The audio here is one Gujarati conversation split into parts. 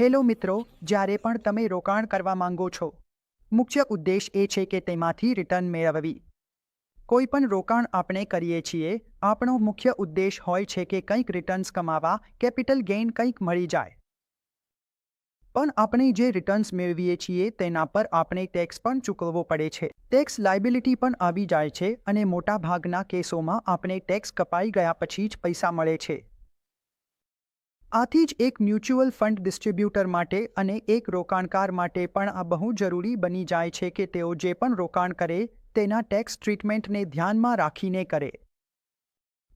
હેલો મિત્રો, જ્યારે પણ તમે રોકાણ કરવા માંગો છો, મુખ્ય ઉદ્દેશ એ છે કે તેમાંથી રિટર્ન મેળવવી. કોઈ પણ રોકાણ આપણે કરીએ છીએ, આપણો મુખ્ય ઉદ્દેશ હોય છે કે કંઈક રિટર્ન્સ કમાવા કેપિટલ ગેઇન કંઈક મળી જાય. પણ આપણે જે રિટર્ન્સ મેળવીએ છીએ, તેના પર આપણે ટેક્સ પણ ચૂકવવો પડે છે. ટેક્સ લાયબિલિટી પણ આવી જાય છે અને મોટાભાગના કેસોમાં આપણે ટેક્સ કપાઈ ગયા પછી જ પૈસા મળે છે. આથી જ એક મ્યુચ્યુઅલ ફંડ ડિસ્ટ્રીબ્યુટર માટે અને એક રોકાણકાર માટે પણ આ બહુ જરૂરી બની જાય છે કે તેઓ જે પણ રોકાણ કરે, તેના ટેક્સ ટ્રીટમેન્ટને ધ્યાનમાં રાખીને કરે.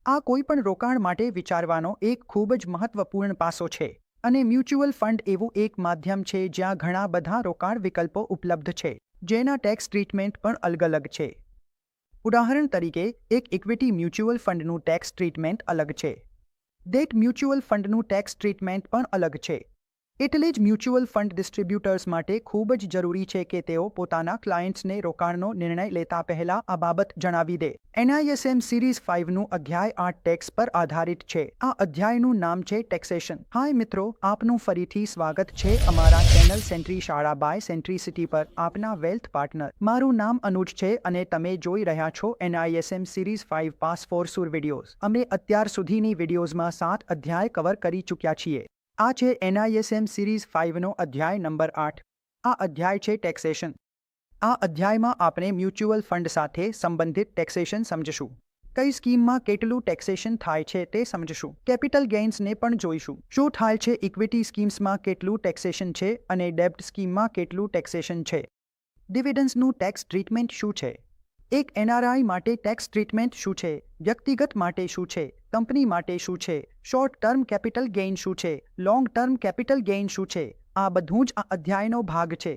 આ કોઈ પણ રોકાણ માટે વિચારવાનો એક ખૂબ જ મહત્વપૂર્ણ પાસો છે અને મ્યુચ્યુઅલ ફંડ એવું એક માધ્યમ છે જ્યાં ઘણા બધા રોકાણ વિકલ્પો ઉપલબ્ધ છે, જેના ટેક્સ ટ્રીટમેન્ટ પણ અલગ અલગ છે. ઉદાહરણ તરીકે, એક ઇક્વિટી મ્યુચ્યુઅલ ફંડનું ટેક્સ ટ્રીટમેન્ટ અલગ છે. ડેટ મ્યુચ્યુઅલ ફંડનું ટેક્સ ટ્રીટમેન્ટ પણ અલગ છે. એટલે જ મ્યુચ્યુઅલ ફંડ ડિસ્ટ્રીબ્યુટર્સ માટે ખૂબ જ જરૂરી છે કે તેઓ પોતાના ક્લાયન્ટ્સને રોકાણનો નિર્ણય લેતા પહેલા આ બાબત જણાવી દે. એનઆઈએસએમ સિરીઝ ફાઇવનું અધ્યાય આઠ ટેક્સ પર આધારિત છે. આ અધ્યાયનું નામ છે ટેક્સેશન. હાય મિત્રો, આપનું ફરીથી સ્વાગત છે અમારા ચેનલ સેન્ટ્રી શાળા બાય સેન્ટ્રી સિટી પર, આપના વેલ્થ પાર્ટનર. મારું નામ અનુજ છે અને તમે જોઈ રહ્યા છો NISM series five pass for sure videos. અમે અત્યાર સુધીની વિડીયોઝમાં સાત અધ્યાય કવર કરી ચૂક્યા છીએ. આ છે એનઆઈએસએમ સિરીઝ ફાઇવનો અધ્યાય નંબર આઠ. આ અધ્યાય છે ટેક્સેશન આ અધ્યાયમાં આપણે મ્યુચ્યુઅલ ફંડ સાથે સંબંધિત ટેક્સેશન સમજશું. કઈ સ્કીમમાં કેટલું ટેક્સેશન થાય છે તે સમજશું. કેપિટલ ગેઇન્સને પણ જોઈશું. શું થાય છે ઇક્વિટી સ્કીમ્સમાં કેટલું ટેક્સેશન છે અને ડેબ્ટ સ્કીમમાં કેટલું ટેક્સેશન છે? ડિવિડન્સનું ટેક્સ ટ્રીટમેન્ટ શું છે? એક એનઆરઆઈ માટે ટેક્સ ટ્રીટમેન્ટ શું છે? વ્યક્તિગત માટે શું છે? કંપની માટે શું છે? શોર્ટ ટર્મ કેપિટલ ગેઇન શું છે? લોંગ ટર્મ કેપિટલ ગેઇન શું છે? આ બધું જ આ અધ્યાયનો ભાગ છે.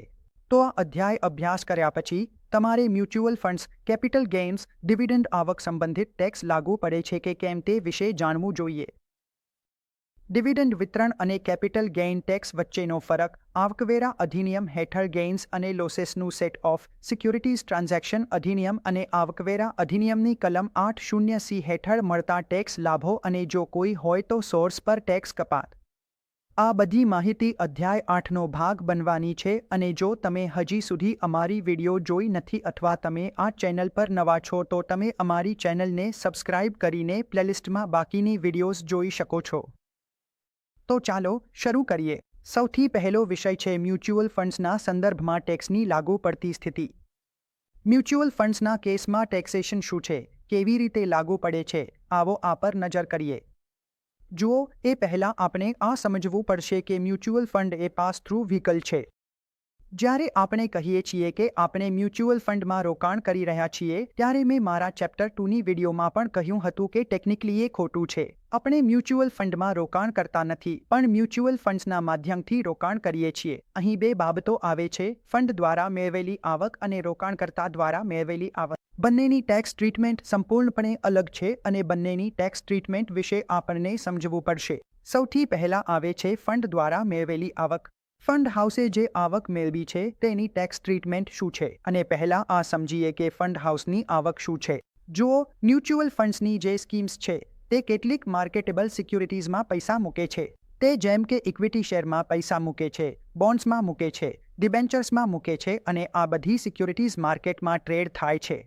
તો આ અધ્યાય અભ્યાસ કર્યા પછી તમારે mutual funds capital gains dividend આવક સંબંધિત ટેક્સ લાગુ પડે છે કે કેમ તે વિશે જાણવું જોઈએ. ડિવિડન્ડ વિતરણ અને કેપિટલ ગેઇન ટેક્સ વચ્ચેનો ફરક, આવકવેરા અધિનિયમ હેઠળ ગેઇન્સ અને લોસેસનું સેટ ઓફ સિક્યુરિટીઝ ટ્રાન્ઝેક્શન અધિનિયમ અને આવકવેરા અધિનિયમની કલમ આઠ શૂન્ય સી હેઠળ મળતા ટેક્સ લાભો અને જો કોઈ હોય તો સોર્સ પર ટેક્સ કપાત. આ બધી માહિતી અધ્યાય આઠનો ભાગ બનવાની છે અને જો તમે હજી સુધી અમારી વીડિયો જોઈ નથી અથવા તમે આ ચેનલ પર નવા છો તો તમે અમારી ચેનલને સબસ્ક્રાઇબ કરીને પ્લેલિસ્ટમાં બાકીની વિડીયોઝ જોઈ શકો છો. તો ચાલો શરૂ કરીએ. સૌથી પહેલો વિષય છે મ્યુચ્યુઅલ ફંડ્સના સંદર્ભમાં ટેક્સની લાગુ પડતી સ્થિતિ. મ્યુચ્યુઅલ ફંડ્સના કેસમાં ટેક્સેશન શું છે? કેવી રીતે લાગુ પડે છે? આવો આ પર નજર કરીએ. જુઓ, એ પહેલાં આપણે આ સમજવું પડશે કે મ્યુચ્યુઅલ ફંડ એ પાસ થ્રુ વ્હીકલ છે. જ્યારે આપણે કહીએ છીએ કે આપણે મ્યુચ્યુઅલ ફંડમાં રોકાણ કરી રહ્યા છીએ, ત્યારે મેં મારા ચેપ્ટર ટુની વિડીયોમાં પણ કહ્યું હતું કે ટેકનિકલી એ ખોટું છે. આપણે મ્યુચ્યુઅલ ફંડમાં રોકાણ કરતા નથી, પણ મ્યુચ્યુઅલ ફંડ્સના માધ્યમથી રોકાણ કરીએ છીએ. અહીં બે બાબતો આવે છે, ફંડ દ્વારા મેળવેલી આવક અને રોકાણકર્તા દ્વારા મેળવેલી આવક. બંનેની ટેક્સ ટ્રીટમેન્ટ સંપૂર્ણપણે અલગ છે અને બંનેની ટેક્સ ટ્રીટમેન્ટ વિશે આપણને સમજવું પડશે. સૌથી પહેલા આવે છે ફંડ દ્વારા મેળવેલી આવક. ફંડ હાઉસે જે આવક મેળવી છે તેની ટેક્સ ટ્રીટમેન્ટ શું છે? અને પહેલા આ સમજીએ કે ફંડ હાઉસની આવક શું છે. જુઓ, મ્યુચ્યુઅલ ફંડ્સની જે સ્કીમ્સ છે, તે કેટલીક માર્કેટેબલ સિક્યુરિટીઝમાં પૈસા મૂકે છે. તે જેમ કે ઇક્વિટી શેરમાં પૈસા મૂકે છે, બોન્ડ્સમાં મૂકે છે, ડિબેન્ચર્સમાં મૂકે છે અને આ બધી સિક્યુરિટીઝ માર્કેટમાં ટ્રેડ થાય છે.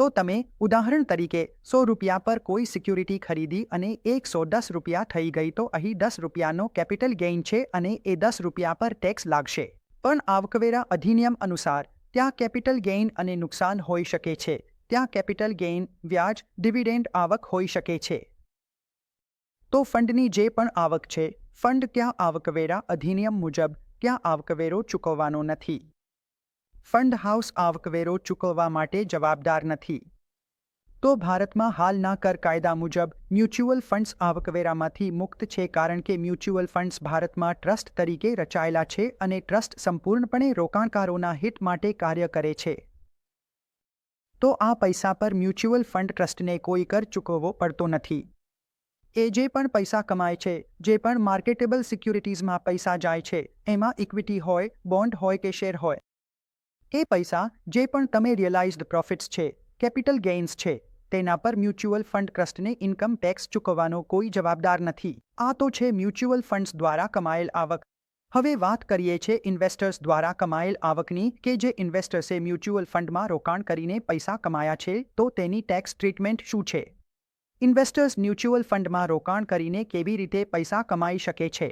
તો તમે ઉદાહરણ તરીકે સો રૂપિયા પર કોઈ સિક્યુરિટી ખરીદી અને એકસો દસ રૂપિયા થઈ ગઈ તો અહીં દસ રૂપિયાનો કેપિટલ ગેઇન છે અને એ દસ રૂપિયા પર ટેક્સ લાગશે. પણ આવકવેરા અધિનિયમ અનુસાર ત્યાં કેપિટલ ગેઇન અને નુકસાન હોઈ શકે છે. ત્યાં કેપિટલ ગેઇન, વ્યાજ, ડિવિડેન્ડ આવક હોઈ શકે છે. તો ફંડની જે પણ આવક છે, ફંડ ક્યાં આવકવેરા અધિનિયમ મુજબ, ક્યાં આવકવેરો ચૂકવવાનો નથી. ફંડ હાઉસ આવકવેરો ચૂકવવા માટે જવાબદાર નથી. તો ભારતમાં હાલના કર કાયદા મુજબ મ્યુચ્યુઅલ ફંડ્સ આવકવેરામાંથી મુક્ત છે કારણ કે મ્યુચ્યુઅલ ફંડ્સ ભારતમાં ટ્રસ્ટ તરીકે રચાયેલા છે અને ટ્રસ્ટ સંપૂર્ણપણે રોકાણકારોના હિત માટે કાર્ય કરે છે. તો આ પૈસા પર મ્યુચ્યુઅલ ફંડ ટ્રસ્ટને કોઈ કર ચૂકવવો પડતો નથી. એ જે પણ પૈસા કમાય છે, જે પણ માર્કેટેબલ સિક્યુરિટીઝમાં પૈસા જાય છે, એમાં ઇક્વિટી હોય, બોન્ડ હોય કે શેર હોય એ પૈસા જે પણ તમે રિયલાઇઝ્ડ પ્રોફિટ્સ છે કેપિટલ ગેઇન્સ છે, તેના પર મ્યુચ્યુઅલ ફંડ ટ્રસ્ટને ઇન્કમ ટેક્સ ચૂકવવાનો કોઈ જવાબદાર નથી. આ તો છે મ્યુચ્યુઅલ ફંડ્સ દ્વારા કમાયેલ આવક. હવે વાત કરીએ છે ઇન્વેસ્ટર્સ દ્વારા કમાયેલ આવકની કે જે ઇન્વેસ્ટર્સે મ્યુચ્યુઅલ ફંડમાં રોકાણ કરીને પૈસા કમાયા છે, તો તેની ટેક્સ ટ્રીટમેન્ટ શું છે? ઇન્વેસ્ટર્સ મ્યુચ્યુઅલ ફંડમાં રોકાણ કરીને કેવી રીતે પૈસા કમાઈ શકે છે?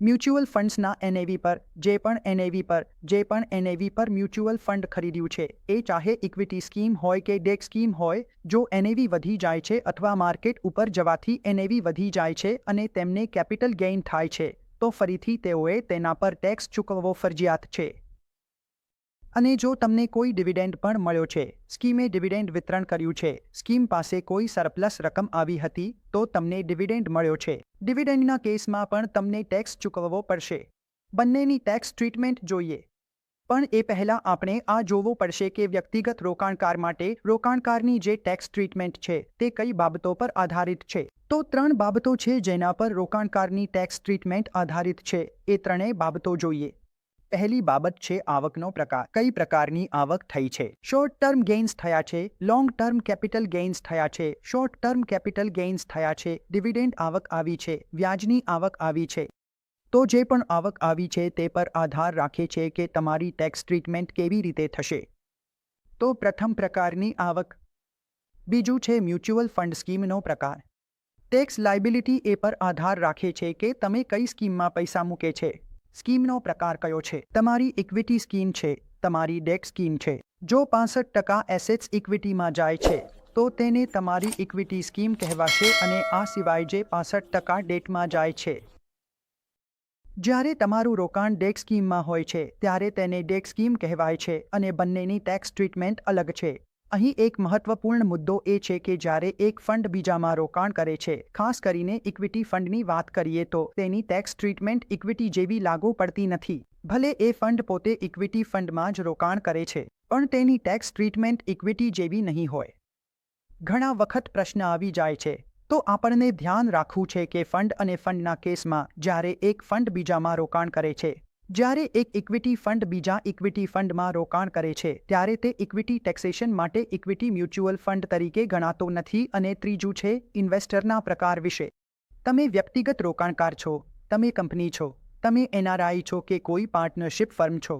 મ્યુચ્યુઅલ ફંડ્સના એનએવી પર, જે પણ એનએવી પર, જે પણ એનએવી પર મ્યુચ્યુઅલ ફંડ ખરીદ્યું છે, એ ચાહે ઇક્વિટી સ્કીમ હોય કે ડેક સ્કીમ હોય, જો એનએવી વધી જાય છે અથવા માર્કેટ ઉપર જવાથી એનએવી વધી જાય છે અને તેમને કેપિટલ ગેઇન થાય છે, તો ફરીથી તેઓએ તેના પર ટેક્સ ચૂકવવો ફરજિયાત છે. અને જો તમને કોઈ ડિવિડેન્ડ પણ મળ્યો છે, સ્કીમે ડિવિડેન્ડ વિતરણ કર્યું છે, સ્કીમ પાસે કોઈ સરપ્લસ રકમ આવી હતી, તો તમને ડિવિડેન્ડ મળ્યો છે. ડિવિડેન્ડના કેસમાં પણ તમને ટેક્સ ચૂકવવો પડશે. બંનેની ટેક્સ ટ્રીટમેન્ટ જોઈએ. પણ એ પહેલાં આપણે આ જોવું પડશે કે વ્યક્તિગત રોકાણકાર માટે રોકાણકારની જે ટેક્સ ટ્રીટમેન્ટ છે, તે કઈ બાબતો પર આધારિત છે? તો ત્રણ બાબતો છે જેના પર રોકાણકારની ટેક્સ ટ્રીટમેન્ટ આધારિત છે. એ ત્રણેય બાબતો જોઈએ. પહેલી બાબત છે આવકનો પ્રકાર, કઈ પ્રકારની આવક થઈ છે? શોર્ટ ટર્મ ગેઇન્સ થયા છે લોંગ ટર્મ કેપિટલ ગેઇન્સ થયા છે શોર્ટ ટર્મ કેપિટલ ગેઇન્સ થયા છે ડિવિડેન્ડ આવક આવી છે, વ્યાજની આવક આવી છે. તો જે પણ આવક આવી છે તે પર આધાર રાખે છે કે તમારી ટેક્સ ટ્રીટમેન્ટ કેવી રીતે થશે. તો પ્રથમ પ્રકારની આવક. બીજું છે મ્યુચ્યુઅલ ફંડ સ્કીમનો પ્રકાર. ટેક્સ લાયબિલિટી એ પર આધાર રાખે છે કે તમે કઈ સ્કીમમાં પૈસા મૂકે છે. સ્કીમનો પ્રકાર કયો છે? તમારી ઇક્વિટી સ્કીમ છે, તમારી ડેક સ્કીમ છે. જો પાસઠ ટકા એસેટ્સ ઇક્વિટીમાં જાય છે, તો તેને તમારી ઇક્વિટી સ્કીમ કહેવાશે અને આ સિવાય જે પાસઠ ટકા ડેટમાં જાય છે. જ્યારે તમારું રોકાણ ડેક સ્કીમમાં હોય છે, ત્યારે તેને ડેક સ્કીમ કહેવાય છે અને બંનેની ટેક્સ ટ્રીટમેન્ટ અલગ છે. અહીં એક મહત્વપૂર્ણ મુદ્દો એ છે કે જ્યારે એક ફંડ બીજામાં રોકાણ કરે છે, ખાસ કરીને ઇક્વિટી ફંડની વાત કરીએ તો તેની ટેક્સ ટ્રીટમેન્ટ ઇક્વિટી જેવી લાગુ પડતી નથી. ભલે એ ફંડ પોતે ઇક્વિટી ફંડમાં જ રોકાણ કરે છે, પણ તેની ટેક્સ ટ્રીટમેન્ટ ઇક્વિટી જેવી નહીં હોય. ઘણા વખત પ્રશ્ન આવી જાય છે, તો આપણને ધ્યાન રાખવું છે કે ફંડ અને ફંડના કેસમાં જ્યારે એક ફંડ બીજામાં રોકાણ કરે છે જ્યારે એક ઇક્વિટી ફંડ બીજા ઇક્વિટી ફંડમાં રોકાણ કરે છે, ત્યારે તે ઇક્વિટી ટેક્સેશન માટે ઇક્વિટી મ્યુચ્યુઅલ ફંડ તરીકે ગણાતો નથી અને ત્રીજું છે, ઇન્વેસ્ટરના પ્રકાર વિશે. તમે વ્યક્તિગત રોકાણકાર છો, તમે કંપની છો, તમે એનઆરઆઈ છો કે કોઈ પાર્ટનરશિપ ફર્મ છો.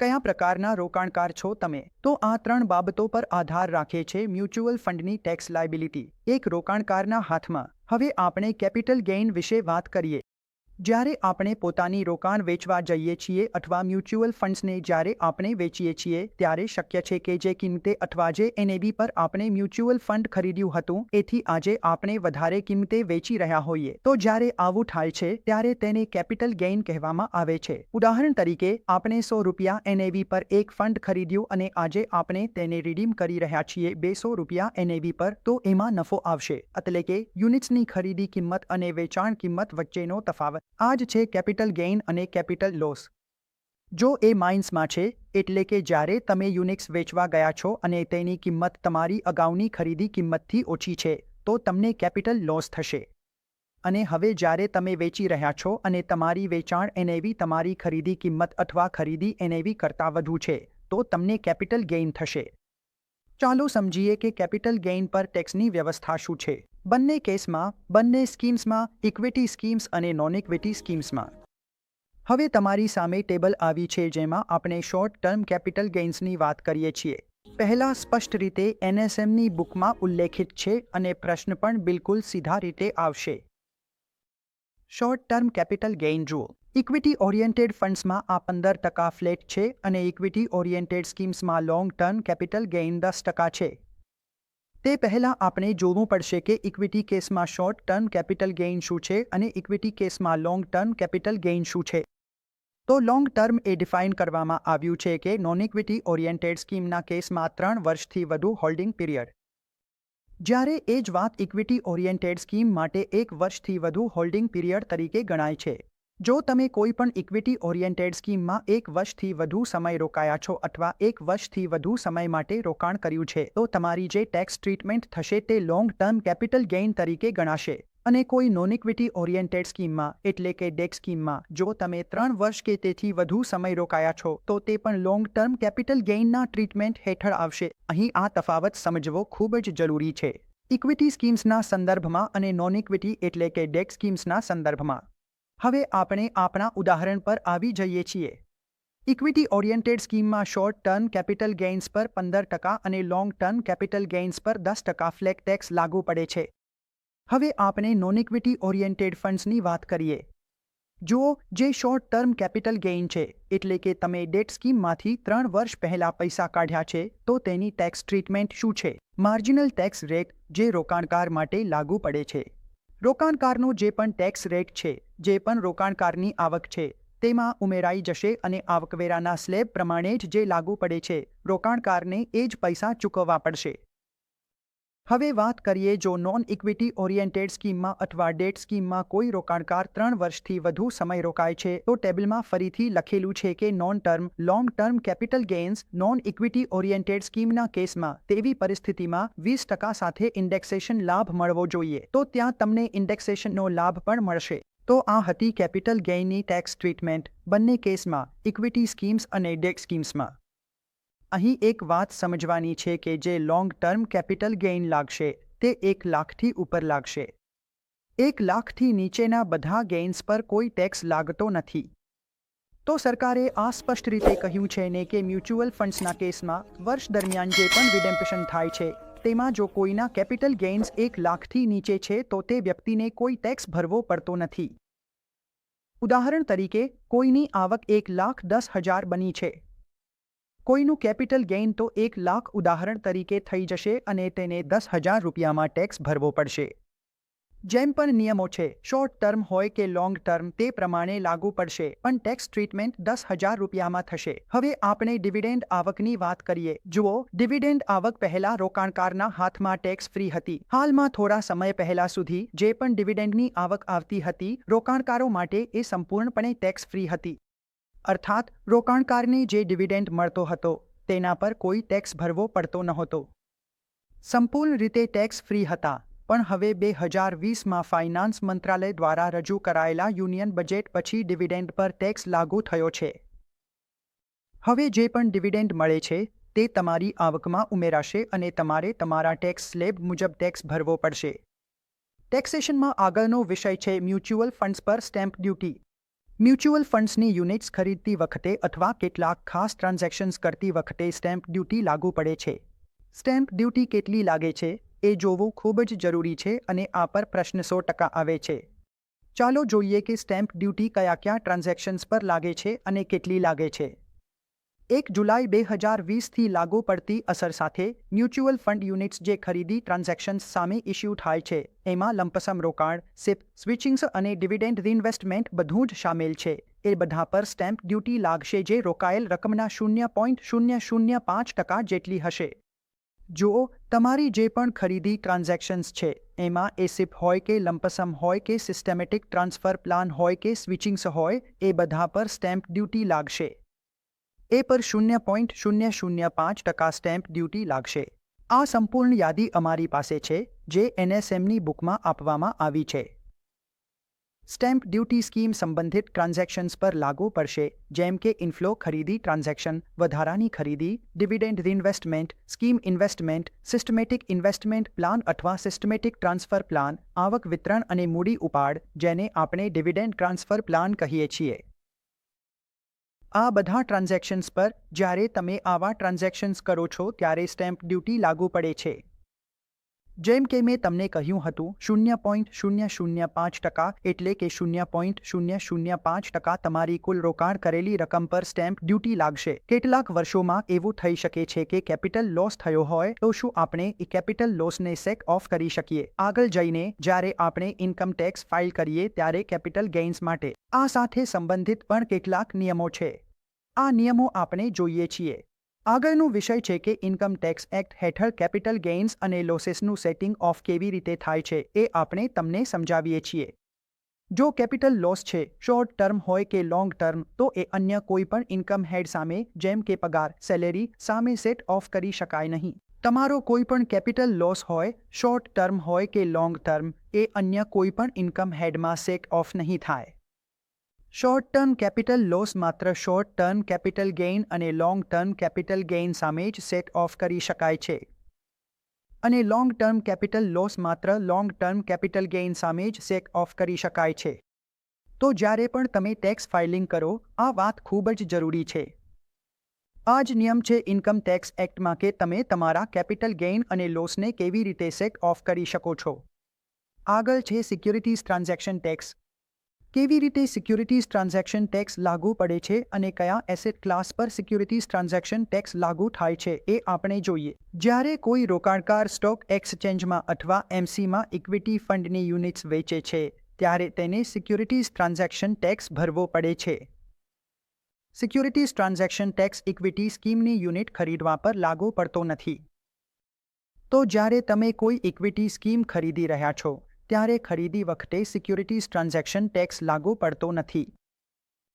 કયા પ્રકારના રોકાણકાર છો તમે? તો આ ત્રણ બાબતો પર આધાર રાખે છે મ્યુચ્યુઅલ ફંડની ટેક્સ લાયબિલિટી. એક રોકાણકારના હાથમાં. હવે આપણે કેપિટલ ગેઇન વિશે વાત કરીએ. જ્યારે આપણે પોતાની રોકાણ વેચવા જઈએ છીએ અથવા મ્યુચ્યુઅલ ફંડ્સને જ્યારે આપણે વેચીએ છીએ, ત્યારે શક્ય છે કે જે કિંમતે અથવા જે એનએબી પર આપણે મ્યુચ્યુઅલ ફંડ ખરીદ્યું હતું, એથી આજે આપણે વધારે કિંમતે વેચી રહ્યા હોઈએ. તો જ્યારે આવું થાય છે, ત્યારે તેને કેપિટલ ગેઇન કહેવામાં આવે છે. ઉદાહરણ તરીકે, આપણે સો રૂપિયા એનએવી પર એક ફંડ ખરીદ્યું અને આજે આપણે તેને રિડીમ કરી રહ્યા છીએ બેસો રૂપિયા એનએવી પર, તો એમાં નફો આવશે. એટલે કે યુનિટ્સની ખરીદી કિંમત અને વેચાણ કિંમત વચ્ચેનો તફાવત. આ જ છે કેપિટલ ગેઇન અને કેપિટલ લોસ. જો એ માઇન્સમાં છે, એટલે કે જ્યારે તમે યુનિક્સ વેચવા ગયા છો અને તેની કિંમત તમારી અગાઉની ખરીદી કિંમતથી ઓછી છે, તો તમને કેપિટલ લોસ થશે. અને હવે જ્યારે તમે વેચી રહ્યા છો અને તમારી વેચાણ એનએવી તમારી ખરીદી કિંમત અથવા ખરીદી એનએવી કરતાં વધુ છે, તો તમને કેપિટલ ગેઇન થશે. ચાલો સમજીએ કે કેપિટલ ગેઇન પર ટેક્સની વ્યવસ્થા શું છે. બંને કેસમાં, બંને સ્કીમ્સમાં ઇક્વિટી સ્કીમ્સ અને નોન ઇક્વિટી સ્કીમ્સમાં હવે તમારી સામે ટેબલ આવી છે જેમાં આપણે શોર્ટ ટર્મ કેપિટલ ગેઇન્સની વાત કરીએ છીએ. પહેલા સ્પષ્ટ રીતે એનએસએમની બુકમાં ઉલ્લેખિત છે અને પ્રશ્ન પણ બિલકુલ સીધા રીતે આવશે. શોર્ટ ટર્મ કેપિટલ ગેઇન જુઓ. ઇક્વિટી ઓરિએન્ટેડ ફંડ્સમાં આ પંદર ટકા ફ્લેટ છે અને ઇક્વિટી ઓરિએન્ટેડ સ્કીમ્સમાં લોંગ ટર્મ કેપિટલ ગેઇન દસ ટકા છે. તે પહેલાં આપણે જોવું પડશે કે ઇક્વિટી કેસમાં શોર્ટ ટર્મ કેપિટલ ગેઇન શું છે અને ઇક્વિટી કેસમાં લોંગ ટર્મ કેપિટલ ગેઇન શું છે. તો લોંગ ટર્મ એ ડિફાઇન કરવામાં આવ્યું છે કે નોન ઇક્વિટી ઓરિએન્ટેડ સ્કીમના કેસમાં ત્રણ વર્ષથી વધુ હોલ્ડિંગ પીરિયડ. જ્યારે એ જ વાત ઇક્વિટી ઓરિએન્ટેડ સ્કીમ માટે એક વર્ષથી વધુ હોલ્ડિંગ પીરિયડ તરીકે ગણાય છે. જો તમે કોઈ પણ ઇક્વિટી ઓરિએન્ટેડ સ્કીમમાં એક વર્ષથી વધુ સમય રોકાયા છો અથવા એક વર્ષથી વધુ સમય માટે રોકાણ કર્યું છે, તો તમારી જે ટેક્સ ટ્રીટમેન્ટ થશે તે લોંગ ટર્મ કેપિટલ ગેઇન તરીકે ગણાશે. અને કોઈ નોન ઇક્વિટી ઓરિએન્ટેડ સ્કીમમાં એટલે કે ડેક સ્કીમમાં જો તમે ત્રણ વર્ષ કે તેથી વધુ સમય રોકાયા છો, તો તે પણ લોંગ ટર્મ કેપિટલ ગેઇનના ટ્રીટમેન્ટ હેઠળ આવશે. અહીં આ તફાવત સમજવો ખૂબ જ જરૂરી છે. ઇક્વિટી સ્કીમ્સના સંદર્ભમાં અને નોન ઇક્વિટી એટલે કે ડેક સ્કીમ્સના સંદર્ભમાં. હવે આપણે આપણા ઉદાહરણ પર આવી જઈએ છીએ. ઇક્વિટી ઓરિએન્ટેડ સ્કીમમાં શોર્ટ ટર્મ કેપિટલ ગેઇન્સ પર પંદર ટકા અને લોંગ ટર્મ કેપિટલ ગેઇન્સ પર દસ ટકા ફ્લેટ ટેક્સ લાગુ પડે છે. હવે આપણે નોન ઇક્વિટી ઓરિએન્ટેડ ફંડ્સની વાત કરીએ. જુઓ, જે શોર્ટ ટર્મ કેપિટલ ગેઇન છે, એટલે કે તમે ડેટ સ્કીમમાંથી ત્રણ વર્ષ પહેલાં પૈસા કાઢ્યા છે, તો તેની ટેક્સ ટ્રીટમેન્ટ શું છે? માર્જિનલ ટેક્સ રેટ જે રોકાણકાર માટે લાગુ પડે છે. રોકાણકારનો જે પણ ટેક્સ રેટ છે, જે પણ રોકાણકારની આવક છે, તેમાં ઉમેરાઈ જશે અને આવકવેરાના સ્લેબ પ્રમાણે જ જે લાગુ પડે છે, રોકાણકારને એ જ પૈસા ચૂકવવા પડશે. હવે વાત કરીએ જો નોન ઇક્વિટી ઓરિએન્ટેડ સ્કીમમાં અથવા ડેટ સ્કીમમાં કોઈ રોકાણકાર ત્રણ વર્ષથી વધુ સમય રોકાય છે, તો ટેબલમાં ફરીથી લખેલું છે કે non term long term capital gains non equity oriented સ્કીમના કેસમાં તેવી પરિસ્થિતિમાં વીસ ટકા સાથે ઇન્ડેક્સેશન લાભ મળવો જોઈએ. તો ત્યાં તમને ઇન્ડેક્સેશનનો લાભ પણ મળશે. તો આ હતી કેપિટલ ગેઇનની ટેક્સ ટ્રીટમેન્ટ બંને કેસમાં ઇક્વિટી સ્કીમ્સ અને ડેટ સ્કીમ્સમાં અહીં એક વાત સમજવાની છે કે જે લોંગ ટર્મ કેપિટલ ગેઇન લાગશે, તે એક લાખથી ઉપર લાગશે. એક લાખથી નીચેના બધા ગેઇન્સ પર કોઈ ટેક્સ લાગતો નથી. તો સરકારે આ સ્પષ્ટ રીતે કહ્યું છે ને કે મ્યુચ્યુઅલ ફંડ્સના કેસમાં વર્ષ દરમિયાન જે પણ રિડેમ્પશન થાય છે, તેમાં જો કોઈના કેપિટલ ગેઇન્સ એક લાખથી નીચે છે, તો તે વ્યક્તિને કોઈ ટેક્સ ભરવો પડતો નથી. ઉદાહરણ તરીકે, કોઈની આવક એક લાખ દસ હજાર બની છે. કોઈનું કેપિટલ ગેઇન તો એક લાખ ઉદાહરણ તરીકે થઈ જશે અને તેને દસ હજાર રૂપિયામાં ટેક્સ ભરવો પડશે. જેમ પણ નિયમો છે, શોર્ટ ટર્મ હોય કે લોંગ ટર્મ તે પ્રમાણે લાગુ પડશે, પણ ટેક્સ ટ્રીટમેન્ટ દસ હજાર રૂપિયામાં થશે. હવે આપણે ડિવિડેન્ડ આવકની વાત કરીએ. જુઓ, ડિવિડેન્ડ આવક પહેલા રોકાણકારના હાથમાં ટેક્સ ફ્રી હતી. હાલમાં થોડા સમય પહેલા સુધી જે પણ ડિવિડેન્ડની આવક આવતી હતી, રોકાણકારો માટે એ સંપૂર્ણપણે ટેક્સ ફ્રી હતી. અર્થાત રોકાણકારને જે ડિવિડેન્ડ મળતો હતો, તેના પર કોઈ ટેક્સ ભરવો પડતો નહોતો. સંપૂર્ણ રીતે ટેક્સ ફ્રી હતા, પણ હવે બે હજાર વીસમાં ફાઇનાન્સ મંત્રાલય દ્વારા રજૂ કરાયેલા યુનિયન બજેટ પછી ડિવિડેન્ડ પર ટેક્સ લાગુ થયો છે. હવે જે પણ ડિવિડેન્ડ મળે છે, તે તમારી આવકમાં ઉમેરાશે અને તમારે તમારા ટેક્સ સ્લેબ મુજબ ટેક્સ ભરવો પડશે. ટેક્સેશનમાં આગળનો વિષય છે મ્યુચ્યુઅલ ફંડ્સ પર સ્ટેમ્પ ડ્યુટી. મ્યુચ્યુઅલ ફંડ્સની યુનિટ્સ ખરીદતી વખતે અથવા કેટલાક ખાસ ટ્રાન્ઝેક્શન્સ કરતી વખતે સ્ટેમ્પ ડ્યુટી લાગુ પડે છે. સ્ટેમ્પ ડ્યુટી કેટલી લાગે છે? એ જોવું ખૂબ જ જરૂરી છે અને આ પર પ્રશ્ન સો ટકા આવે છે. ચાલો જોઈએ કે સ્ટેમ્પ ડ્યુટી કયા કયા ટ્રાન્ઝેક્શન્સ પર લાગે છે અને કેટલી લાગે છે. એક જુલાઈ બે હજાર વીસથી લાગુ પડતી અસર સાથે મ્યુચ્યુઅલ ફંડ યુનિટ્સ જે ખરીદી ટ્રાન્ઝેક્શન્સ સામે ઇસ્યુ થાય છે, એમાં લંપસમ રોકાણ, સિપ, સ્વિચિંગ્સ અને ડિવિડેન્ડ રિઇન્વેસ્ટમેન્ટ બધું જ સામેલ છે. એ બધા પર સ્ટેમ્પ ડ્યુટી લાગશે જે રોકાયેલ રકમના શૂન્ય પોઈન્ટ શૂન્ય શૂન્ય પાંચ ટકા જેટલી હશે. જુઓ, તમારી જે પણ ખરીદી ટ્રાન્ઝેક્શન્સ છે, એમાં એ સિપ હોય કે લંપસમ હોય કે સિસ્ટેમેટિક ટ્રાન્સફર પ્લાન હોય કે સ્વિચિંગ્સ હોય, એ બધા પર સ્ટેમ્પ ડ્યુટી લાગશે. એ પર શૂન્ય પોઈન્ટ શૂન્ય શૂન્ય પાંચ ટકા સ્ટેમ્પ ડ્યુટી લાગશે. આ સંપૂર્ણ યાદી અમારી પાસે છે, જે એનએસએમની બુકમાં આપવામાં આવી છે. સ્ટેમ્પ ડ્યુટી સ્કીમ સંબંધિત ટ્રાન્ઝેક્શન્સ પર લાગુ પડશે, જેમ કે ઇન્ફ્લો ખરીદી ટ્રાન્ઝેક્શન, વધારાની ખરીદી, dividend reinvestment, scheme investment, systematic investment plan અથવા સિસ્ટમેટિક ટ્રાન્સફર પ્લાન, આવક વિતરણ અને મૂડી ઉપાડ, જેને આપણે ડિવિડેન્ડ ટ્રાન્સફર પ્લાન કહીએ છીએ. આ બધા ટ્રાન્ઝેક્શન્સ પર જ્યારે તમે આવા ટ્રાન્ઝેક્શન્સ કરો છો ત્યારે સ્ટેમ્પ ડ્યુટી લાગુ પડે છે. જેમ કે મેં તમને કહ્યું હતું, શૂન્ય પોઈન્ટ શૂન્ય શૂન્ય પાંચ ટકા એટલે કે શૂન્ય પોઈન્ટ શૂન્ય શૂન્ય પાંચ ટકા તમારી કુલ રોકાણ કરેલી રકમ પર સ્ટેમ્પ ડ્યુટી લાગશે. કેટલાક વર્ષોમાં એવું થઈ શકે છે કે કેપિટલ લોસ થયો હોય તો શું આપણે એ કેપિટલ લોસને સેક ઓફ કરી શકીએ? આગળ જઈને જ્યારે આપણે ઇન્કમ ટેક્સ ફાઇલ કરીએ ત્યારે કેપિટલ ગેઇન્સ માટે આ સાથે સંબંધિત પણ કેટલાક નિયમો છે. આ નિયમો આપણે જોઈએ છીએ. આગળનો વિષય છે કે ઇન્કમ ટેક્સ એક્ટ હેઠળ કેપિટલ ગેઇન્સ અને લોસેસનું સેટિંગ ઓફ કેવી રીતે થાય છે એ આપણે તમને સમજાવીએ છીએ. જો કેપિટલ લોસ છે શોર્ટ ટર્મ હોય કે લોંગ ટર્મ તો એ અન્ય કોઈ પણ ઇન્કમ હેડ સામે જેમ કે પગાર સેલેરી સામે સેટ ઓફ કરી શકાય નહીં. તમારો કોઈ પણ કેપિટલ લોસ હોય શોર્ટ ટર્મ હોય કે લોંગ ટર્મ એ અન્ય કોઈ પણ ઇન્કમ હેડમાં સેટ ઓફ નહીં થાય. શોર્ટ ટર્મ કેપિટલ લોસ માત્ર શોર્ટ ટર્મ કેપિટલ ગેઇન અને લોંગ ટર્મ કેપિટલ ગેઇન સામે જ સેટ ઓફ કરી શકાય છે. અને લોંગ ટર્મ કેપિટલ લોસ માત્ર લોંગ ટર્મ કેપિટલ ગેઇન સામે જ સેટ ઓફ કરી શકાય છે. તો જ્યારે પણ તમે ટેક્સ ફાઇલિંગ કરો, આ વાત ખૂબ જ જરૂરી છે. આ જ નિયમ છે ઇન્કમ ટેક્સ એક્ટમાં કે તમે તમારા કેપિટલ ગેઇન અને લોસને કેવી રીતે સેટ ઓફ કરી શકો છો. આગળ છે સિક્યુરિટીઝ ટ્રાન્ઝેક્શન ટેક્સ. કેવી રીતે સિક્યુરિટીઝ ટ્રાન્ઝેક્શન ટેક્સ લાગુ પડે છે અને કયા એસેટ ક્લાસ પર સિક્યુરિટીઝ ટ્રાન્ઝેક્શન ટેક્સ લાગુ થાય છે એ આપણે જોઈએ. જ્યારે કોઈ રોકાણકાર સ્ટોક એક્સચેન્જમાં અથવા એમસીમાં ઇક્વિટી ફંડની યુનિટ્સ વેચે છે, ત્યારે તેને સિક્યુરિટીઝ ટ્રાન્ઝેક્શન ટેક્સ ભરવો પડે છે. સિક્યુરિટીઝ ટ્રાન્ઝેક્શન ટેક્સ ઇક્વિટી સ્કીમની યુનિટ ખરીદવા પર લાગુ પડતો નથી. તો જ્યારે તમે કોઈ ઇક્વિટી સ્કીમ ખરીદી રહ્યા છો ત્યારે ખરીદી વખતે સિક્યુરિટીઝ ટ્રાન્ઝેક્શન ટેક્સ લાગુ પડતો નથી.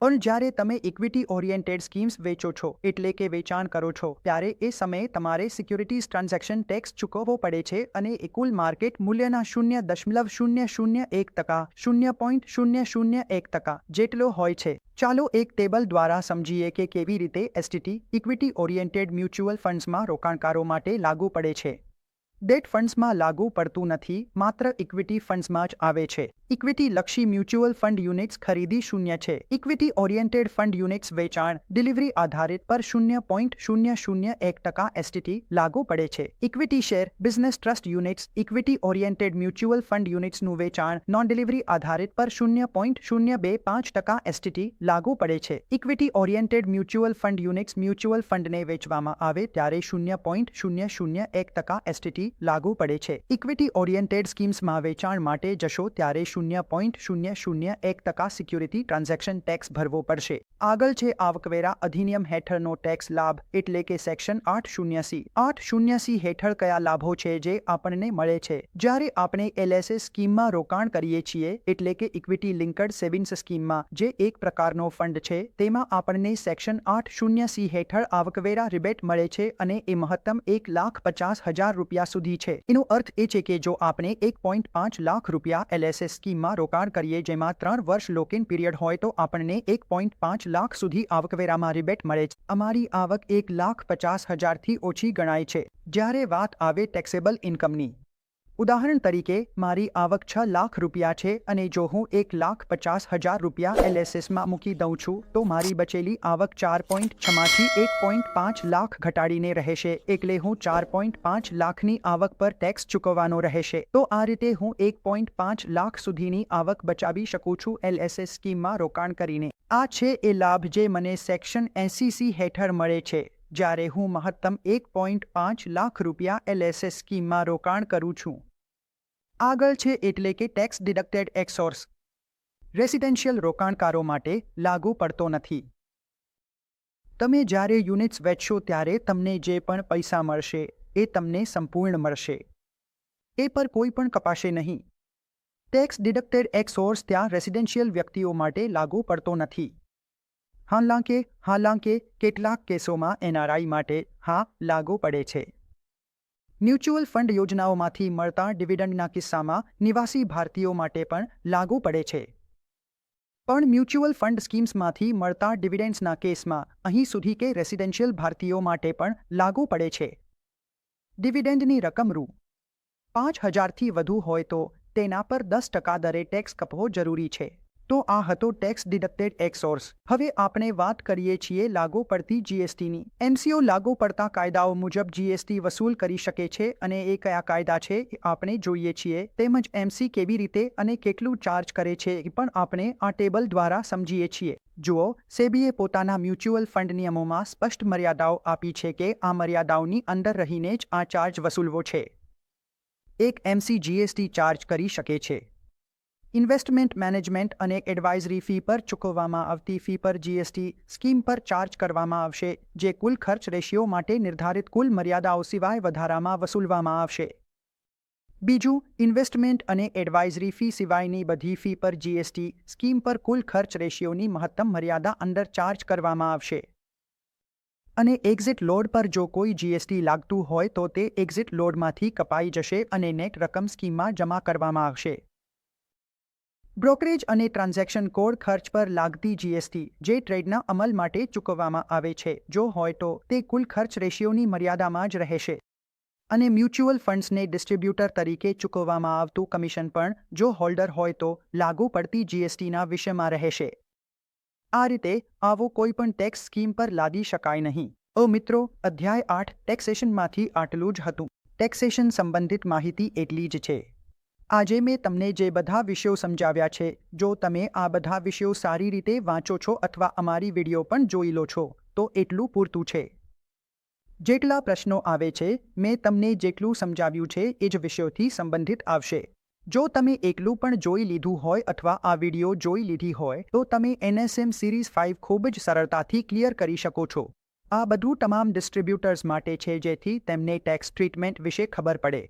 પણ જ્યારે તમે ઇક્વિટી ઓરિએન્ટેડ સ્કીમ્સ વેચો છો એટલે કે વેચાણ કરો છો, ત્યારે એ સમયે તમારે સિક્યુરિટીઝ ટ્રાન્ઝેક્શન ટેક્સ ચૂકવવો પડે છે અને એ કુલ માર્કેટ મૂલ્યના શૂન્ય દશમલવ શૂન્ય શૂન્ય એક ટકા, શૂન્ય પોઈન્ટ શૂન્ય શૂન્ય એક ટકા જેટલો હોય છે. ચાલો એક ટેબલ દ્વારા સમજીએ કે કેવી રીતે એસટીટી, ઇક્વિટી ઓરિએન્ટેડ મ્યુચ્યુઅલ ફંડ્સમાં રોકાણકારો માટે લાગુ પડે છે. ડેટ ફંડ્સમાં લાગુ પડતું નથી, માત્ર ઇક્વિટી ફંડ્સમાં જ આવે છે. ઇક્વિટી લક્ષી મ્યુચ્યુઅલ ફંડ યુનિટ્સ ખરીદી શૂન્ય છે. ઇક્વિટી ઓરિએન્ટેડ ફંડ યુનિટ્સ વેચાણ, ડિલિવરી આધારિત પર શૂન્ય પોઈન્ટ શૂન્ય શૂન્ય એક ટકા એસટીટી લાગુ પડે છે. Equity share, business trust units, equity oriented mutual fund યુનિટ્સનું વેચાણ નોન ડિલિવરી આધારિત પર શૂન્ય પોઈન્ટ શૂન્ય બે પાંચ ટકા એસટીટી લાગુ પડે છે. Equity oriented mutual fund units mutual ફંડને વેચવામાં આવે ત્યારે શૂન્ય પોઈન્ટ શૂન્ય શૂન્ય એક ટકા એસટીટી લાગુ પડે છે. ઇક્વિટી ઓરિએન્ટેડ સ્કીમ્સમાં વેચાણ માટે જશો ત્યારે શૂન્ય પોઈન્ટ શૂન્ય શૂન્ય એક ટકા સિક્યુરિટી ટ્રાન્ઝેક્શન ટેક્સ ભરવો પડશે. આગળ છે આવકવેરા અધિનિયમ હેઠળનો ટેક્સ લાભ, એટલે કે સેક્શન આઠ શૂન્ય સી. આઠ શૂન્ય સી હેઠળ કયા લાભો છે જે આપણને મળે છે? જ્યારે આપણે એલએસએસ સ્કીમમાં રોકાણ કરીએ છીએ, એટલે કે ઇક્વિટી લિંકડ સેવિંગ્સ સ્કીમમાં જે એક પ્રકારનો ફંડ છે, તેમાં આપણને સેક્શન આઠ શૂન્ય સી હેઠળ આવકવેરા રિબેટ મળે છે અને એ મહત્તમ એક લાખ પચાસ હજાર રૂપિયા સુધી સુધી છે. એનો અર્થ એ છે કે જો આપણે એક પોઈન્ટ પાંચ લાખ રૂપિયા એલએસએસ સ્કીમમાં રોકાણ કરીએ જેમાં ત્રણ વર્ષ લોકિન પીરિયડ હોય તો આપણને એક પોઈન્ટ પાંચ લાખ સુધી આવકવેરામાં રિબેટ મળે છે. અમારી આવક એક લાખ પચાસ હજારથી ઓછી ગણાય છે. જ્યારે વાત આવે ટેક્સેબલ ઇન્કમની ઉદાહરણ તરીકે, મારી આવક છ લાખ રૂપિયા છે અને જો હું એક લાખ પચાસ હજાર રૂપિયા એલએસએસમાં મૂકી દઉં છું, તો મારી બચેલી આવક ચાર પોઈન્ટ છમાંથી એક પોઈન્ટ પાંચ લાખ ઘટાડીને રહેશે, એટલે હું ચાર પોઈન્ટ પાંચ લાખની આવક પર ટેક્સ ચૂકવવાનો રહેશે. તો આ રીતે હું એક પોઈન્ટ પાંચ લાખ સુધીની આવક બચાવી શકું છું એલએસએસ સ્કીમમાં રોકાણ કરીને. આ છે એ લાભ જે મને સેક્શન એનસીસી હેઠળ મળે છે, જ્યારે હું મહત્તમ એક પોઈન્ટ પાંચ લાખ રૂપિયા એલએસએસ સ્કીમમાં રોકાણ કરું છું. આગળ છે એટલે કે ટેક્સ ડિડક્ટેડ એક્સોર્સ રેસિડેન્શિયલ રોકાણકારો માટે લાગુ પડતો નથી. તમે જ્યારે યુનિટ્સ વેચશો ત્યારે તમને જે પણ પૈસા મળશે એ તમને સંપૂર્ણ મળશે. એ પર કોઈ પણ કપાશે નહીં. ટેક્સ ડિડક્ટેડ એક્સોર્સ ત્યાં રેસિડેન્શિયલ વ્યક્તિઓ માટે લાગુ પડતો નથી. હાલાંકે હાલાંકે કેટલાક કેસોમાં એનઆરઆઈ માટે હા લાગુ પડે છે. મ્યુચ્યુઅલ ફંડ યોજનાઓમાંથી મળતા ડિવિડન્ડના કિસ્સામાં નિવાસી ભારતીયો માટે પણ લાગુ પડે છે. પણ મ્યુચ્યુઅલ ફંડ સ્કીમ્સમાંથી મળતા ડિવિડન્ડ્સના કેસમાં અહીં સુધી કે રેસિડેન્શિયલ ભારતીયો માટે પણ લાગુ પડે છે. ડિવિડન્ડની રકમ રૂ. પાંચ હજારથી વધુ હોય તો તેના પર દસ ટકા દરે ટેક્સ કપવો જરૂરી છે. તો આ હતો ટેક્સ ડિડક્ટેડ એક્સોર્સ હવે આપણે વાત કરીએ છીએ લાગુ પડતી જીએસટીની એમસીઓ લાગુ પડતા કાયદાઓ મુજબ જીએસટી વસૂલ કરી શકે છે અને એ કયા કાયદા છે આપણે જોઈએ છીએ. તેમજ એમસી કેવી રીતે અને કેટલું ચાર્જ કરે છે એ પણ આપણે આ ટેબલ દ્વારા સમજીએ છીએ. જુઓ, સેબીએ પોતાના મ્યુચ્યુઅલ ફંડ નિયમોમાં સ્પષ્ટ મર્યાદાઓ આપી છે કે આ મર્યાદાઓની અંદર રહીને જ આ ચાર્જ વસૂલવો છે. એક એમસી જીએસટી ચાર્જ કરી શકે છે. ઇન્વેસ્ટમેન્ટ મેનેજમેન્ટ અને એડવાઇઝરી ફી પર ચૂકવવામાં આવતી ફી પર જીએસટી સ્કીમ પર ચાર્જ કરવામાં આવશે, જે કુલ ખર્ચ રેશિયો માટે નિર્ધારિત કુલ મર્યાદાઓ સિવાય વધારામાં વસૂલવામાં આવશે. બીજું, ઇન્વેસ્ટમેન્ટ અને એડવાઇઝરી ફી સિવાયની બધી ફી પર જીએસટી સ્કીમ પર કુલ ખર્ચ રેશિયોની મહત્તમ મર્યાદા અંદર ચાર્જ કરવામાં આવશે. અને એક્ઝિટ લોડ પર જો કોઈ જીએસટી લાગતું હોય તો તે એક્ઝિટ લોડમાંથી કપાઈ જશે અને નેટ રકમ સ્કીમમાં જમા કરવામાં આવશે. બ્રોકરેજ અને ટ્રાન્ઝેક્શન કોડ ખર્ચ પર લાગતી જીએસટી જે ટ્રેડના અમલ માટે ચૂકવવામાં આવે છે. જો હોય તો, તે કુલ ખર્ચ રેશિયોની મર્યાદામાં જ રહેશે. અને મ્યુચ્યુઅલ ફંડ્સને ડિસ્ટ્રીબ્યુટર તરીકે ચૂકવવામાં આવતું કમિશન પણ, જો હોલ્ડર હોય તો, લાગુ પડતી જીએસટીના વિષયમાં રહેશે. આ રીતે, આવો કોઈ પણ ટેક્સ સ્કીમ પર લાદી શકાય નહીં. ઓ મિત્રો, અધ્યાય આઠ ટેક્સેશનમાંથી આટલું જ હતું. ટેક્સેશન સંબંધિત માહિતી એટલી જ છે. આજે મેં તમને જે બધા વિષયો સમજાવ્યા છે, જો તમે આ બધા વિષયો સારી રીતે વાંચો છો અથવા અમારી વીડિયો પણ જોઈ લો છો, તો એટલું પૂરતું છે. જેટલા પ્રશ્નો આવે છે, મેં તમને જેટલું સમજાવ્યું છે એ જ વિષયોથી સંબંધિત આવશે. જો તમે એકલું પણ જોઈ લીધું હોય અથવા આ વીડિયો જોઈ લીધી હોય, તો તમે એનએસએમ સિરીઝ ફાઇવ ખૂબ જ સરળતાથી ક્લિયર કરી શકો છો. આ બધું તમામ ડિસ્ટ્રીબ્યુટર્સ માટે છે જેથી તેમને ટેક્સ ટ્રીટમેન્ટ વિશે ખબર પડે.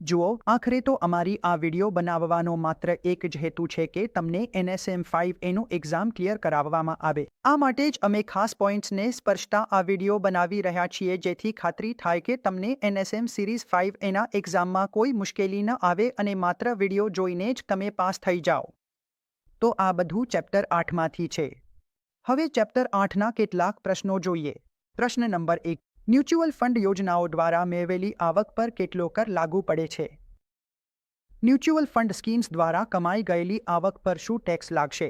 જુઓ, આખરે તો અમારી આ વીડિયો બનાવવાનો માત્ર એક જ હેતુ છે કે તમને એનએસએમ ફાઇવ એનું એક્ઝામ ક્લિયર કરાવવામાં આવે. આ માટે જ અમે ખાસ પોઈન્ટ્સને સ્પર્શતા આ વીડિયો બનાવી રહ્યા છીએ જેથી ખાતરી થાય કે તમને એનએસએમ સિરીઝ ફાઇવ એના એક્ઝામમાં કોઈ મુશ્કેલી ન આવે અને માત્ર વીડિયો જોઈને જ તમે પાસ થઈ જાઓ. તો આ બધું ચેપ્ટર આઠમાંથી છે. હવે ચેપ્ટર આઠના કેટલાક પ્રશ્નો જોઈએ. પ્રશ્ન નંબર એક. મ્યુચ્યુઅલ ફંડ યોજનાઓ દ્વારા મેળવેલી આવક પર કેટલો કર લાગુ પડે છે? મ્યુચ્યુઅલ ફંડ સ્કીમ્સ દ્વારા કમાઈ ગયેલી આવક પર શું ટેક્સ લાગશે?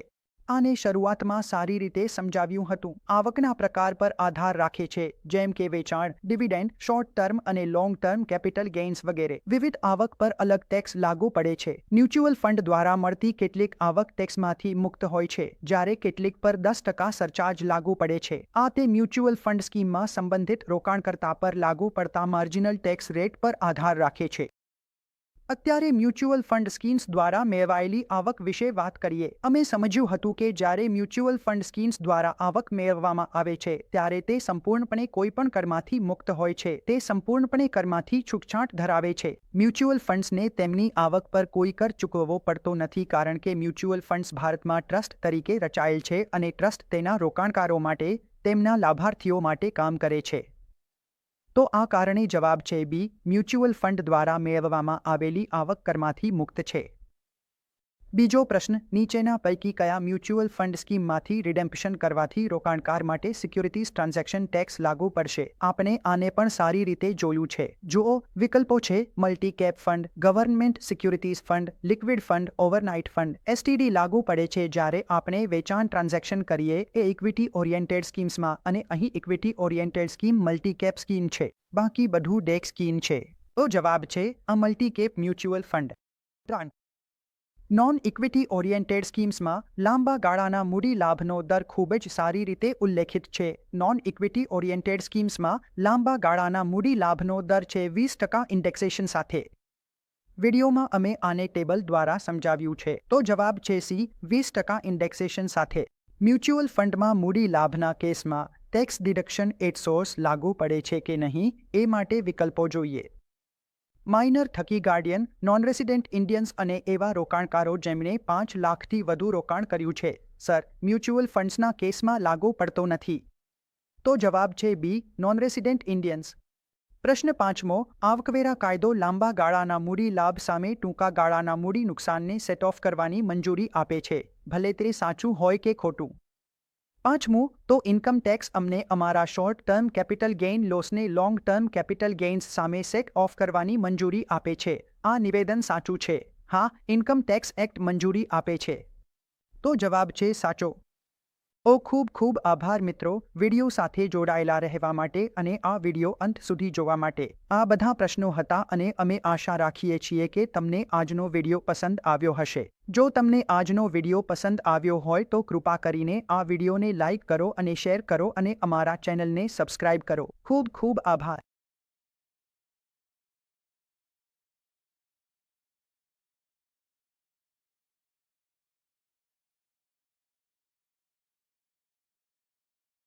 આને શરૂઆતમાં સારી રીતે સમજાવ્યું હતું. આવકના પ્રકાર પર આધાર રાખે છે, જેમ કે વેચાણ, ડિવિડેન્ડ, શોર્ટ ટર્મ અને લોંગ ટર્મ કેપિટલ ગેઇન્સ વગેરે. વિવિધ આવક પર અલગ ટેક્સ લાગુ પડે છે. મ્યુચ્યુઅલ ફંડ દ્વારા મળતી કેટલીક આવક ટેક્સમાંથી મુક્ત હોય છે, જ્યારે કેટલીક પર દસ ટકા સરચાર્જ લાગુ પડે છે. આ તે મ્યુચ્યુઅલ ફંડ સ્કીમમાં સંબંધિત રોકાણકર્તા પર લાગુ પડતા માર્જિનલ ટેક્સ રેટ પર આધાર રાખે છે. અત્યારે મ્યુચ્યુઅલ ફંડ સ્કીમ્સ દ્વારા મેળવાયેલી આવક વિશે વાત કરીએ. અમે સમજ્યું હતું કે જ્યારે મ્યુચ્યુઅલ ફંડ સ્કીમ્સ દ્વારા આવક મેળવવામાં આવે છે, ત્યારે તે સંપૂર્ણપણે કોઈપણ કરમાંથી મુક્ત હોય છે. તે સંપૂર્ણપણે કરમાંથી છૂટછાટ ધરાવે છે. મ્યુચ્યુઅલ ફંડ્સને તેમની આવક પર કોઈ કર ચૂકવવો પડતો નથી કારણ કે મ્યુચ્યુઅલ ફંડ્સ ભારતમાં ટ્રસ્ટ તરીકે રચાયેલ છે અને ટ્રસ્ટ તેના રોકાણકારો માટે, તેમના લાભાર્થીઓ માટે કામ કરે છે. તો આ કારણે જવાબ છે બી, મ્યુચ્યુઅલ ફંડ દ્વારા મેળવવામાં આવેલી આવક કરમાંથી મુક્ત છે. બીજો પ્રશ્ન, નીચેના પૈકી કયા મ્યુચ્યુઅલ ફંડ સ્કીમમાંથી રિડેમ્પશન કરવાથી રોકાણકાર માટે સિક્યુરિટીઝ ટ્રાન્ઝેક્શન ટેક્સ લાગુ પડશે? આપણે આને પણ સારી રીતે જોયું છે. જુઓ, વિકલ્પો છે multi cap fund, government securities fund, liquid fund, overnight fund. STD લાગુ પડે છે જ્યારે આપણે વેચાણ ટ્રાન્ઝેક્શન કરીએ એ ઇક્વિટી ઓરિએન્ટેડ સ્કીમ્સમાં અને અહીં equity oriented scheme multi cap scheme છે. બાકી બધું ડેક સ્કીમ છે. તો જવાબ છે, આ મલ્ટી કેપ મ્યુચ્યુઅલ ફંડ. ત્રણ નોન ઇક્વિટી ઓરિએન્ટેડ સ્કીમ્સમાં લાંબા ગાળાના મૂડી લાભનો દર ખૂબ જ સારી રીતે ઉલ્લેખિત છે. નોન ઇક્વિટી ઓરિએન્ટેડ સ્કીમ્સમાં લાંબા ગાળાના મૂડી લાભનો દર છે વીસ ટકા ઇન્ડેક્સેશન સાથે. વિડીયોમાં અમે આને ટેબલ દ્વારા સમજાવ્યું છે. તો જવાબ છે સી, વીસ ટકા ઇન્ડેક્સેશન સાથે. મ્યુચ્યુઅલ ફંડમાં મૂડી લાભના કેસમાં ટેક્સ ડિડક્શન એટ સોર્સ લાગુ પડે છે કે નહીં એ માટે વિકલ્પો જોઈએ. માઇનર થકી ગાર્ડિયન નોન રેસિડેન્ટ ઇન્ડિયન્સ અને એવા રોકાણકારો જેમણે પાંચ લાખથી વધુ રોકાણ કર્યું છે. સર, મ્યુચ્યુઅલ ફંડ્સના કેસમાં લાગુ પડતો નથી. તો જવાબ છે બી નોન રેસિડેન્ટ ઇન્ડિયન્સ. પ્રશ્ન પાંચમો, આવકવેરા કાયદો લાંબા ગાળાના મૂડી લાભ સામે ટૂંકા ગાળાના મૂડી નુકસાનને સેટ ઓફ કરવાની મંજૂરી આપે છે. ભલે તે સાચું હોય કે ખોટું. પાંચમું તો ઇન્કમ ટેક્સ અમને અમારા શોર્ટ ટર્મ કેપિટલ ગેઇન લોસને લોંગ ટર્મ કેપિટલ ગેઇન્સ સામે સેટ ઓફ કરવાની મંજૂરી આપે છે. આ નિવેદન સાચું છે. હા ઇન્કમ ટેક્સ એક્ટ મંજૂરી આપે છે. તો જવાબ છે સાચો. ઓ ખૂબ ખૂબ આભાર મિત્રો, વીડિયો સાથે જોડાયેલા રહેવા માટે અને આ વીડિયો અંત સુધી જોવા માટે. આ બધા પ્રશ્નો હતા અને અમે આશા રાખીએ છીએ કે તમને આજનો વીડિયો પસંદ આવ્યો હશે. જો તમને આજનો વીડિયો પસંદ આવ્યો હોય તો કૃપા કરીને આ વિડીયોને લાઇક કરો અને શેર કરો અને અમારા ચેનલને સબસ્ક્રાઇબ કરો. ખૂબ ખૂબ આભાર.